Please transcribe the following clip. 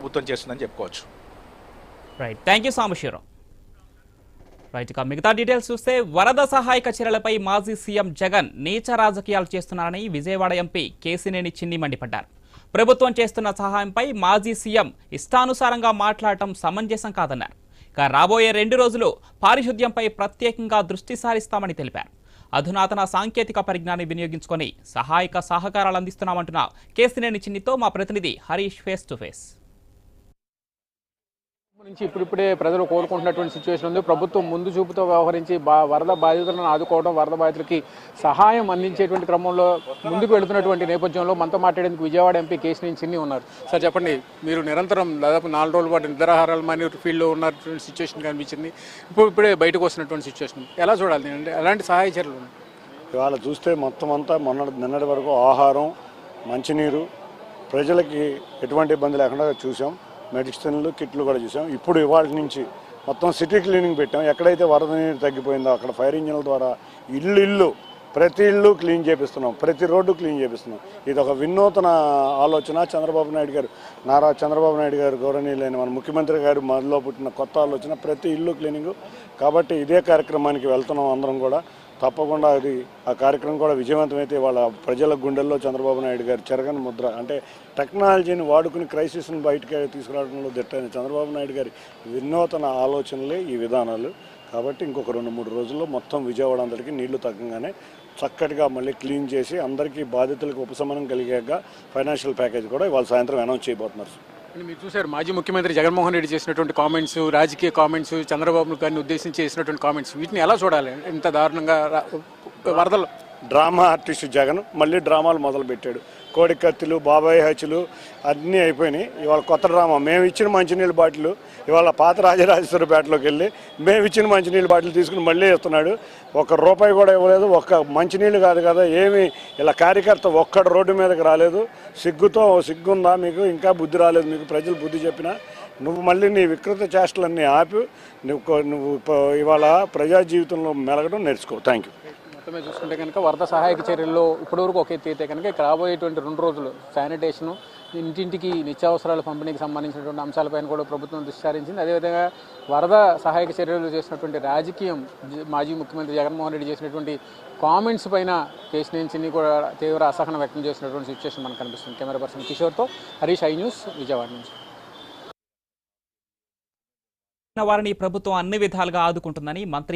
ప్రభుత్వం చేస్తుందని చెప్పుకోవచ్చు. Right thank you Sambasivarao right ఇక మిగతా డీటెయిల్స్ చూస్తే వరద సహాయక చర్యలపై మాజీ సీఎం జగన్ నీచ రాజకీయాలు చేస్తున్నారని విజయవాడ ఎంపీ కేసినేని చిన్ని మండిపడ్డారు. ప్రభుత్వం చేస్తున్న సహాయంపై మాజీ సీఎం ఇష్టానుసారంగా మాట్లాడటం సమంజసం కాదన్నారు. ఇక రాబోయే రెండు రోజులు పారిశుద్ధ్యంపై ప్రత్యేకంగా దృష్టి సారిస్తామని తెలిపారు. అధునాతన సాంకేతిక పరిజ్ఞాన్ని వినియోగించుకొని సహాయక సహకారాలు అందిస్తున్నామంటున్న కేసినేని చిన్నితో మా ప్రతినిధి హరీష్ ఫేస్ టు ఫేస్ నుంచి ఇప్పుడిప్పుడే ప్రజలు కోరుకుంటున్నటువంటి సిచ్యువేషన్ ఉంది. ప్రభుత్వం ముందు చూపుతో వ్యవహరించి బా- వరద బాధితులను ఆదుకోవడం వరద బాధితులకి సహాయం అందించేటువంటి క్రమంలో ముందుకు వెళుతున్నటువంటి నేపథ్యంలో మనతో మాట్లాడేందుకు విజయవాడ ఎంపీ కేశినేని చిన్ని ఉన్నారు. సార్ చెప్పండి. మీరు నిరంతరం దాదాపు నాలుగు రోజుల పాటు నిద్రాహారాలు మాని ఫీల్డ్లో ఉన్నటువంటి సిచ్యువేషన్ కనిపించింది. ఇప్పుడు ఇప్పుడే బయటకు వస్తున్నటువంటి సిచ్యువేషన్ ఎలా చూడాలి అంటే ఎలాంటి సహాయ చర్యలు ఉన్నాయి? ఇవాళ చూస్తే మొత్తం అంతా మొన్న నిన్నటి వరకు ఆహారం మంచినీరు ప్రజలకి ఎటువంటి ఇబ్బంది లేకుండా చూసాం. మెడిసిన్లు కిట్లు కూడా చూసాం. ఇప్పుడు ఇవాళ నుంచి మొత్తం సిటీ క్లీనింగ్ పెట్టాం. ఎక్కడైతే వరద నీరు తగ్గిపోయిందో అక్కడ ఫైర్ ఇంజిన్ల ద్వారా ఇల్లు ఇల్లు ప్రతి ఇల్లు క్లీన్ చేపిస్తున్నాం. ప్రతి రోడ్డు క్లీన్ చేపిస్తున్నాం. ఇది ఒక వినూతన ఆలోచన. చంద్రబాబు నాయుడు గారు నారా చంద్రబాబు నాయుడు గారు గౌరవనీయులైన మన ముఖ్యమంత్రి గారు మనలో పుట్టిన కొత్త ఆలోచన. ప్రతి ఇల్లు క్లీనింగ్. కాబట్టి ఇదే కార్యక్రమానికి వెళ్తున్నాం అందరం కూడా. తప్పకుండా అది ఆ కార్యక్రమం కూడా విజయవంతమైతే వాళ్ళ ప్రజల గుండెల్లో చంద్రబాబు నాయుడు గారు చెరగని ముద్ర. అంటే టెక్నాలజీని వాడుకుని క్రైసిస్ని బయటకు తీసుకురావడంలో దిట్టైన చంద్రబాబు నాయుడు గారి వినూతన ఆలోచనలే ఈ విధానాలు. కాబట్టి ఇంకొక రెండు మూడు రోజుల్లో మొత్తం విజయవాడ అందరికీ నీళ్ళు తగ్గంగానే చక్కటిగా మళ్ళీ క్లీన్ చేసి అందరికీ బాధితులకు ఉపశమనం కలిగాక ఫైనాన్షియల్ ప్యాకేజ్ కూడా ఇవాళ సాయంత్రం అనౌన్స్ చేయబోతున్నారు. మీరు చూశారు మాజీ ముఖ్యమంత్రి జగన్మోహన్ రెడ్డి చేసినటువంటి కామెంట్స్ రాజకీయ కామెంట్స్ చంద్రబాబు గారిని ఉద్దేశించి చేసినటువంటి కామెంట్స్ వీటిని ఎలా చూడాలి? ఇంత దారుణంగా వరదలు. డ్రామా ఆర్టిస్ట్ జగన్ మళ్ళీ డ్రామాలు మొదలు కోడికత్తులు బాబాయ్ హచ్చులు అన్నీ అయిపోయినాయి. ఇవాళ కొత్త డ్రామా. మేము ఇచ్చిన మంచినీళ్ళ బాటిల్ ఇవాళ పాత రాజరాజేశ్వర పేటలోకి వెళ్ళి మేము ఇచ్చిన మంచినీళ్ళ బాటిల్ తీసుకుని మళ్ళీ ఇస్తున్నాడు. ఒక రూపాయి కూడా ఇవ్వలేదు. ఒక్క మంచినీళ్ళు కాదు కదా ఏమి ఇలా కార్యకర్త ఒక్కడు రోడ్డు మీదకి రాలేదు. సిగ్గుతో సిగ్గుందా మీకు? ఇంకా బుద్ధి రాలేదు మీకు. ప్రజలు బుద్ధి చెప్పినా నువ్వు మళ్ళీ నీ వికృత చేష్టలన్నీ ఆపి నువ్వు నువ్వు ఇవాళ ప్రజా జీవితంలో మెలగడం నేర్చుకో. థ్యాంక్ యూ మొత్తమే చూసుకుంటే కనుక వరద సహాయక చర్యల్లో ఇప్పటివరకు ఒక ఎత్తి అయితే కనుక ఇక రాబోయేటువంటి రెండు రోజులు శానిటేషను ఇంటింటికి నిత్యావసరాల పంపిణీకి సంబంధించినటువంటి అంశాలపైన కూడా ప్రభుత్వం దృష్టి సారించింది. అదేవిధంగా వరద సహాయక చర్యలు చేసినటువంటి రాజకీయం మాజీ ముఖ్యమంత్రి జగన్మోహన్ రెడ్డి చేసినటువంటి కామెంట్స్ పైన కేసు చిన్ని కూడా తీవ్ర అసహనం వ్యక్తం చేసినటువంటి సిచ్యువేషన్ మనకు కనిపిస్తుంది. కెమెరా పర్సన్ కిషోర్తో హరీష్ ఐ న్యూస్ విజయవాడ నుంచి. వారిని ప్రభుత్వం అన్ని విధాలుగా ఆదుకుంటుందని మంత్రి